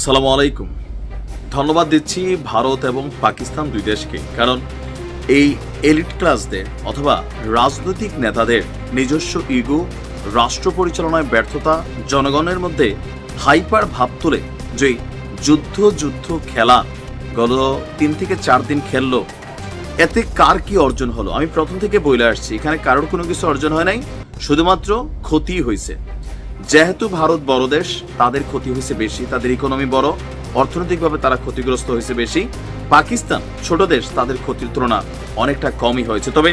আসসালামু আলাইকুম। ধন্যবাদ দিচ্ছি ভারত এবং পাকিস্তান দুই দেশকে, কারণ এই এলিট ক্লাসদের অথবা রাজনৈতিক নেতাদের নিজস্ব ইগো, রাষ্ট্র পরিচালনায় ব্যর্থতা, জনগণের মধ্যে হাইপার ভাব তুলে যে যুদ্ধ যুদ্ধ খেলা গত তিন থেকে চার দিন খেললো, এতে কার কি অর্জন হলো? আমি প্রথম থেকে বলে আসছি, এখানে কারোর কোনো কিছু অর্জন হয় নাই, শুধুমাত্র ক্ষতি হয়েছে যেহেতু ভারত বড় দেশ, তাদের ক্ষতি হয়েছে বেশি, তাদের ইকোনমি বড়, অর্থনৈতিকভাবে তারা ক্ষতিগ্রস্ত হয়েছে বেশি। পাকিস্তান, ছোট দেশ, তাদের ক্ষতির তুলনা অনেকটা কমই হয়েছে। তবে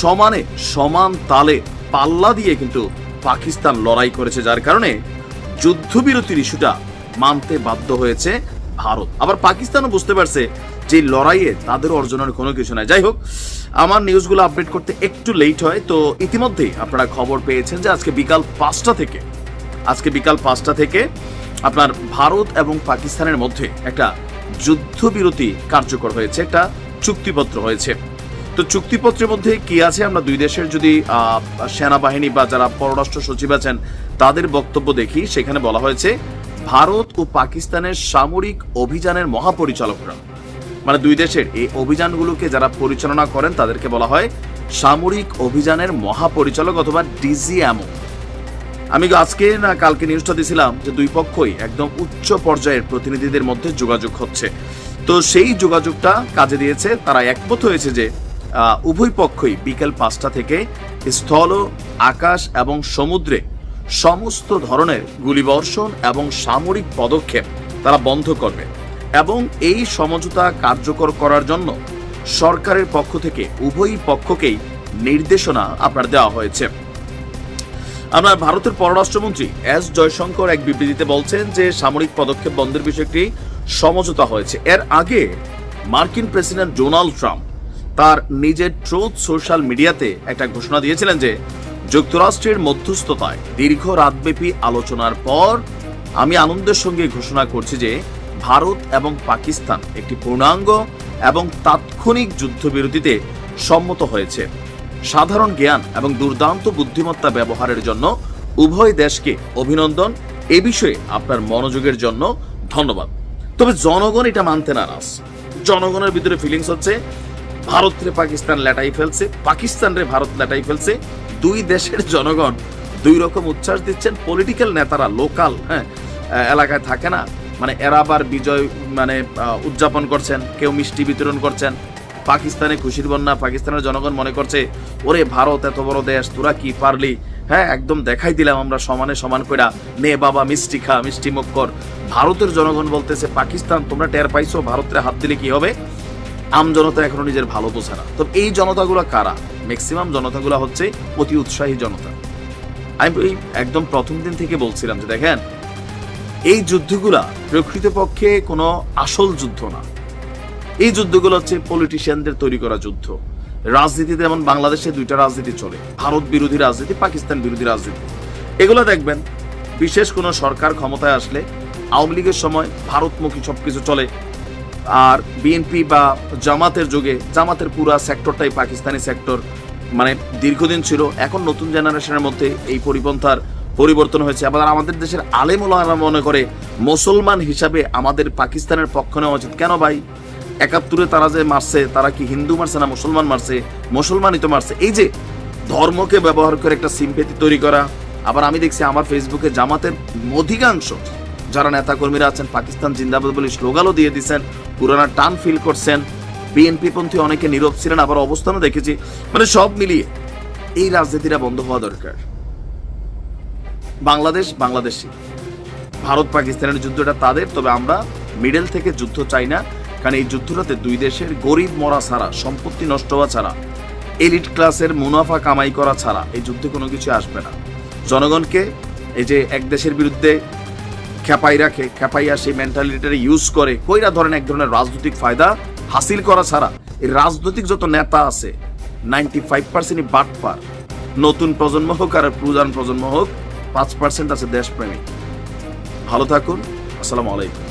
সমানে, সমান তালে পাল্লা দিয়ে কিন্তু পাকিস্তান লড়াই করেছে, যার কারণে যুদ্ধবিরতির ইস্যুটা মানতে বাধ্য হয়েছে ভারত। আবার পাকিস্তানও বুঝতে পারছে যে লড়াইয়ে তাদের অর্জনের কোনো কিছু নাই। যাই হোক, আমার নিউজগুলো আপডেট করতে একটু লেট হয়, তো ইতিমধ্যেই আপনারা খবর পেয়েছেন যে আজকে বিকাল পাঁচটা থেকে আজকে বিকাল পাঁচটা থেকে আপনার ভারত এবং পাকিস্তানের মধ্যে একটা যুদ্ধবিরতি কার্যকর হয়েছে, একটা চুক্তিপত্র হয়েছে। তো চুক্তিপত্রের মধ্যে কি আছে? আমরা দুই দেশের যদি সেনাবাহিনী বা যারা পররাষ্ট্র সচিব আছেন, তাদের বক্তব্য দেখি। সেখানে বলা হয়েছে, ভারত ও পাকিস্তানের সামরিক অভিযানের মহাপরিচালকরা মানে দুই দেশের এই অভিযানগুলোকে যারা পরিচালনা করেন, তাদেরকে বলা হয় সামরিক অভিযানের মহাপরিচালক অথবা ডিজিএমও। আমি আজকে না কালকে নিউজটা দিছিলাম যে দুই পক্ষই একদম উচ্চ পর্যায়ের প্রতিনিধিদের মধ্যে যোগাযোগ হচ্ছে? তো সেই যোগাযোগটা কাজে দিয়েছে। তারা একমত হয়েছে যে উভয় পক্ষই বিকেল পাঁচটা থেকে স্থল, আকাশ এবং সমুদ্রে সমস্ত ধরনের গুলিবর্ষণ এবং সামরিক পদক্ষেপ তারা বন্ধ করবে এবং এই সমঝোতা কার্যকর করার জন্য সরকারের পক্ষ থেকে উভয় পক্ষকেই নির্দেশনা আপনার দেওয়া হয়েছে। আমরা ভারতের পররাষ্ট্রমন্ত্রী এস জয়শঙ্কর এক বিবৃতিতে বলছেন যে সামরিক পদক্ষেপ বন্ধের বিষয়টি সমঝোতা হয়েছে। এর আগে মার্কিন প্রেসিডেন্ট ডোনাল্ড ট্রাম্প তার নিজের ট্রুথ সোশ্যাল মিডিয়াতে একটা ঘোষণা দিয়েছিলেন যে যুক্তরাষ্ট্রের মধ্যস্থতায় দীর্ঘ রাতব্যাপী আলোচনার পর আমি আনন্দের সঙ্গে ঘোষণা করছি যে ভারত এবং পাকিস্তান একটি পূর্ণাঙ্গ এবং তাৎক্ষণিক যুদ্ধবিরতিতে সম্মত হয়েছে। সাধারণ জ্ঞান এবং দুর্দান্ত বুদ্ধিমত্তা ব্যবহারের জন্য উভয় দেশকে অভিনন্দন। এ বিষয়ে আপনার মনোযোগের জন্য ধন্যবাদ। তবে জনগণ এটা মানতে নারাজ। জনগণের ভিতরে ফিলিংস হচ্ছে ভারত রে পাকিস্তান লেটাই ফেলছে পাকিস্তান রে ভারত লেটাই ফেলছে। দুই দেশের জনগণ দুই রকম উচ্ছ্বাস দিচ্ছেন। পলিটিক্যাল নেতারা লোকাল হ্যাঁ এলাকায় থাকে না। মানে এরা আবার বিজয় মানে উদযাপন করছেন, কেউ মিষ্টি বিতরণ করছেন। পাকিস্তানে খুশির বন্যা, পাকিস্তানের জনগণ মনে করছে, ওরে ভারত, এত বড় দেশ, তোরা কি পারলি? হ্যাঁ একদম দেখাই দিলাম আমরা সমানে সমান কইরা, নে বাবা, মিষ্টি খা, মিষ্টি মুখ কর। ভারতের জনগণ বলতেছে, পাকিস্তান, তোমরা টের পাইছো, ভারতের হাত দিলে কি হবে? আম জনতা এখনও নিজের ভালো বোঝে না। তো এই জনতাগুলো কারা? ম্যাক্সিমাম জনতাগুলো হচ্ছে অতি উৎসাহী জনতা। আমি এই একদম প্রথম দিন থেকে বলছিলাম যে, দেখেন, এই যুদ্ধগুলা প্রকৃতপক্ষে কোনো আসল যুদ্ধ না। এই যুদ্ধগুলো হচ্ছে পলিটিশিয়ানদের তৈরি করা যুদ্ধ। রাজনীতিতে যেমন বাংলাদেশে দুইটা রাজনীতি চলে, ভারত বিরোধী রাজনীতি, পাকিস্তান বিরোধী রাজনীতি। এগুলো দেখবেন, বিশেষ কোনো সরকার ক্ষমতায় আসলে আওয়ামী লীগের সময় ভারতমুখী সবকিছু চলে। আর বিএনপি বা জামাতের যুগে, জামাতের পুরা সেক্টরটাই পাকিস্তানি সেক্টর। মানে দীর্ঘদিন ছিল, এখন নতুন জেনারেশনের মধ্যে এই পরিপন্থার পরিবর্তন হয়েছে। আবার আমাদের দেশের আলেম মনে করে, মুসলমান হিসাবে আমাদের পাকিস্তানের পক্ষ নেওয়া উচিত। কেন ভাই? একাত্তরে তারা যে মারছে, তারা কি হিন্দু মারছে না মুসলমান মারছে? মুসলমানই তো মারছে। এই যে ধর্মকে ব্যবহার করে একটা সিম্পেতি তৈরি করা, আবার আমি দেখছি আমার ফেসবুকে জামাতের অধিকাংশ যারা নেতাকর্মীরা আছেন, পাকিস্তান জিন্দাবাদ বলে স্লোগানও দিয়ে দিচ্ছেন পুরানা টান ফিল করছেন। বিএনপি পন্থী অনেকে নীরব ছিলেন, আবার অবস্থানও দেখেছি। মানে সব মিলিয়ে এই রাজনীতিটা বন্ধ হওয়া দরকার। বাংলাদেশ বাংলাদেশি ভারত পাকিস্তানের যুদ্ধটা তাদের, তবে আমরা মিডল থেকে যুদ্ধ চাই না। কারণ এই যুদ্ধটাতে দুই দেশের গরিব মরা ছাড়া, সম্পত্তি নষ্ট হওয়া ছাড়া, এলিট ক্লাসের মুনাফা কামাই করা ছাড়া এই যুদ্ধে কোনো কিছু আসবে না। জনগণকে এই যে এক দেশের বিরুদ্ধে খেপাই রাখে খেপাইয়া সেই মেন্টালিটিটা ইউজ করে, কইরা ধরেন এক ধরনের রাজনৈতিক ফায়দা হাসিল করা ছাড়া এই রাজনৈতিক যত নেতা আছে নাইনটি ফাইভ পার্সেন্টই বাটপার নতুন প্রজন্ম হোক আর পুরান প্রজন্ম হোক, পাঁচ পার্সেন্ট আছে দেশপ্রেমিক। ভালো থাকুন, আসসালামু আলাইকুম।